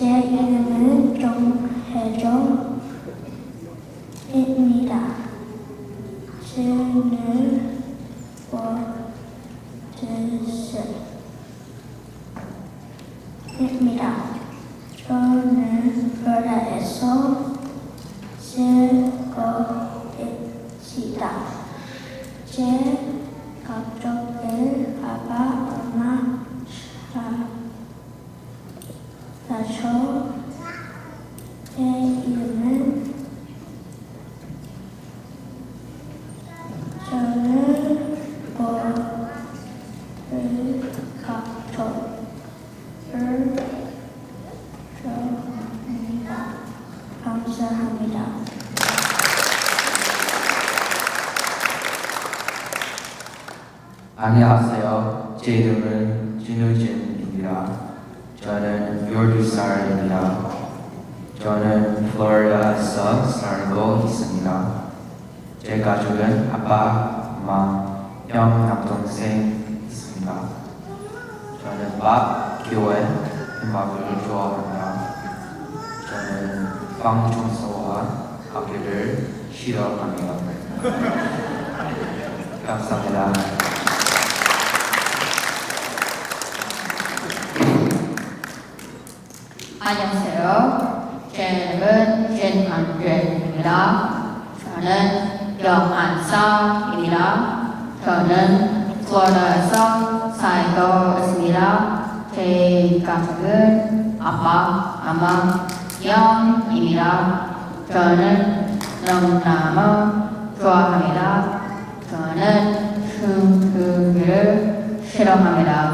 제 이름은 정혜정입니다. 저는 워드스입니다. 저는 있습니다. 제 가족들 아빠, 엄마, 사, 사촌, 제 이름은 저는 뭐를 감사합니다. 안녕하세요. 제 이름은 진우진입니다. 저는 12살입니다. 저는 플로리다에서 살고 있습니다. 제 가족은 아빠, 엄마, 형, 남동생 있습니다. 저는 밥, 교회, 음악을 좋아합니다. 저는 방 청소와 학교를 싫어합니다. 감사합니다. 안녕하세요. 제 이름은 진한주입니다. 저는 11살입니다. 저는 플로리다에서 살고 있습니다. 제 가족은 아빠, 엄마, 형입니다. 저는 농담을 좋아합니다. 저는 춤추기를 싫어합니다.